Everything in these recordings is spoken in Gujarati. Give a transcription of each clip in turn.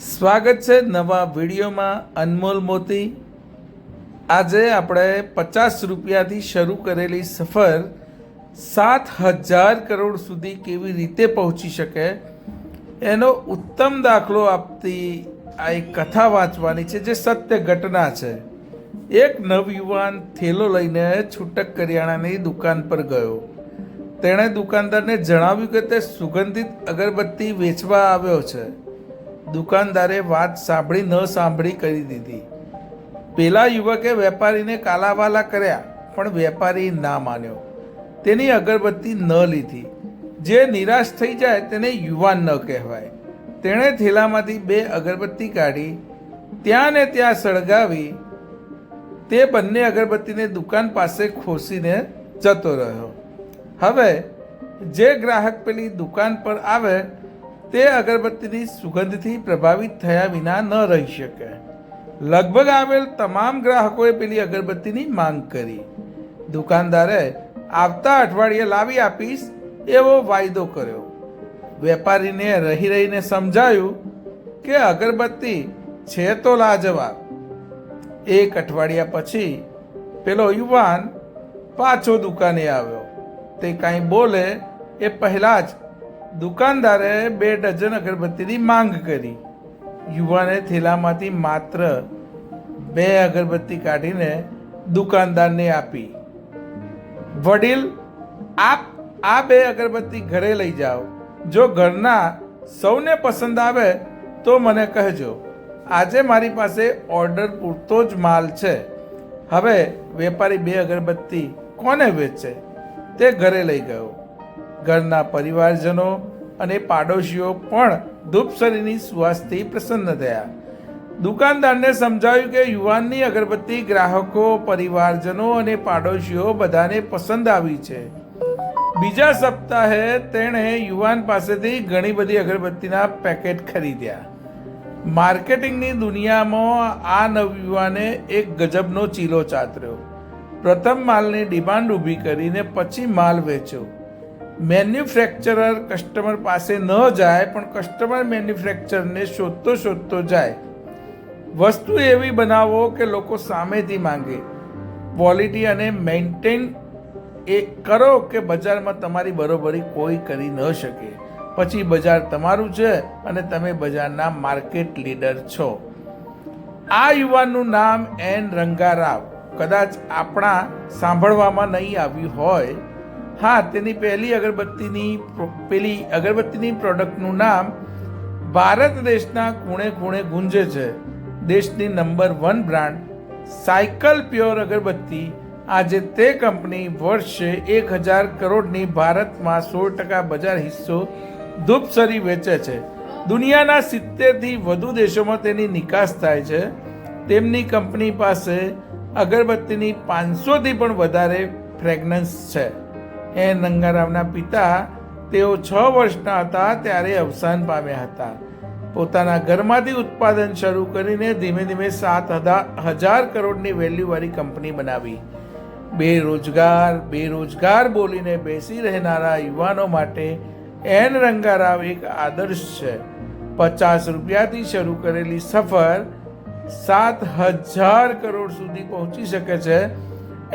સ્વાગત છે નવા વિડીયોમાં અનમોલ મોતી. આજે આપણે પચાસ રૂપિયાથી શરૂ કરેલી સફર સાત હજાર કરોડ સુધી કેવી રીતે પહોંચી શકે એનો ઉત્તમ દાખલો આપતી આ એક કથા વાંચવાની છે જે સત્ય ઘટના છે. એક નવયુવાન થેલો લઈને છૂટક કરિયાણાની દુકાન પર ગયો. તેણે દુકાનદારને જણાવ્યું કે તે સુગંધિત અગરબત્તી વેચવા આવ્યો છે. દુકાનદારે વાત સાંભળી ન સાંભળી કરી દીધી. પેલા યુવકે વેપારીને કાલાવાલા કર્યા, પણ વેપારી ના માન્યો. તેની અગરબત્તી ન લીધી. જે નિરાશ થઈ જાય તેને યુવાન ન કહેવાય. તેણે થેલામાંથી બે અગરબત્તી કાઢી, ત્યાં ને ત્યાં સળગાવી, તે બંને અગરબત્તીને દુકાન પાસે ખોસીને જતો રહ્યો. હવે, જે ગ્રાહક પેલી દુકાન પર આવે તે અગરબત્તીની સુગંધથી પ્રભાવિત થયા વિના ન રહી શકે. લગભગ આવેલ તમામ ગ્રાહકોએ પેલી અગરબત્તીની માંગ કરી. દુકાનદારે આવતા અઠવાડિયે લાવી આપીશ એવો વાયદો કર્યો. વેપારીને રહી રહીને સમજાયું કે અગરબત્તી છે તો લાજવાબ. એક અઠવાડિયા પછી પેલો યુવાન પાછો દુકાને આવ્યો. તે કાંઈ બોલે એ પહેલાં જ દુકાનદારે બે ડઝન અગરબત્તીની માંગ કરી. યુવાને થેલામાંથી માત્ર બે અગરબત્તી કાઢીને દુકાનદારને આપી. વડીલ, આપ આ બે અગરબત્તી ઘરે લઈ જાઓ. જો ઘરના સૌને પસંદ આવે તો મને કહેજો. આજે મારી પાસે ઓર્ડર પૂરતો જ માલ છે. હવે વેપારી બે અગરબત્તી કોને વેચે? તે ઘરે લઈ ગયો. ઘરના પરિવારજનો અને પાડોશીઓ પણ ધૂપસરીની સુવાસથી પ્રસન્ન થયા. દુકાનદારને સમજાવ્યું કે યુવાનની અગરબત્તી ગ્રાહકો, પરિવારજનો અને પાડોશીઓ બધાને પસંદ આવી છે. બીજા સપ્તાહે તેણે યુવાન પાસેથી ઘણી બધી અગરબત્તીના પેકેટ ખરીદ્યા. માર્કેટિંગની દુનિયામાં આ નવયુવાને એક ગજબનો ચીલો ચાતર્યો. પ્રથમ માલની ડિમાન્ડ ઊભી કરીને પછી માલ વેચ્યો. મેન્યુફેક્ચરર કસ્ટમર પાસે ન જાય, પણ કસ્ટમર મેન્યુફેક્ચરને શોધતો શોધતો જાય. વસ્તુ એવી બનાવો કે લોકો સામેથી માંગે. ક્વોલિટી અને મેન્ટેન એ કરો કે બજારમાં તમારી બરોબરી કોઈ કરી ન શકે. પછી બજાર તમારું છે અને તમે બજારના માર્કેટ લીડર છો. આ યુવાનનું નામ એન રંગારાવ. કદાચ આપણા સાંભળવામાં નહીં આવ્યું હોય હા, તેની પહેલી અગરબત્તીની પેલી અગરબત્તીની પ્રોડક્ટનું નામ ભારત દેશના ખૂણે ખૂણે ગુંજે છે. દેશની number one brand Cycle Pure અગરબત્તી. આજે તે કંપની વર્ષે એક હજાર કરોડની ભારતમાં સોળ ટકા બજાર હિસ્સો ધૂપસરી વેચે છે. દુનિયાના સિત્તેરથી વધુ દેશોમાં તેની નિકાસ થાય છે. તેમની કંપની પાસે અગરબત્તીની પાંચસોથી પણ વધારે ફ્રેગનન્સ છે. એ નંગારામના પિતા તેઓ છ વર્ષના હતા ત્યારે અવસાન પામ્યા હતા. પોતાના ઘરમાંથી ઉત્પાદન શરૂ કરીને ધીમે ધીમે સાત હજાર કરોડની વેલ્યુવાળી કંપની બનાવી. બેરોજગાર બેરોજગાર બોલીને બેસી રહેનારા યુવાનો માટે એન રંગારાવ એક આદર્શ છે. પચાસ રૂપિયાથી શરૂ કરેલી સફર સાત હજાર કરોડ સુધી પહોંચી શકે છે.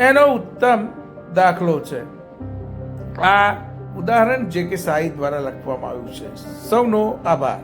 એનો ઉત્તમ દાખલો છે. આ ઉદાહરણ જે કે સાઈ દ્વારા લખવામાં આવ્યું છે. સૌનો આભાર.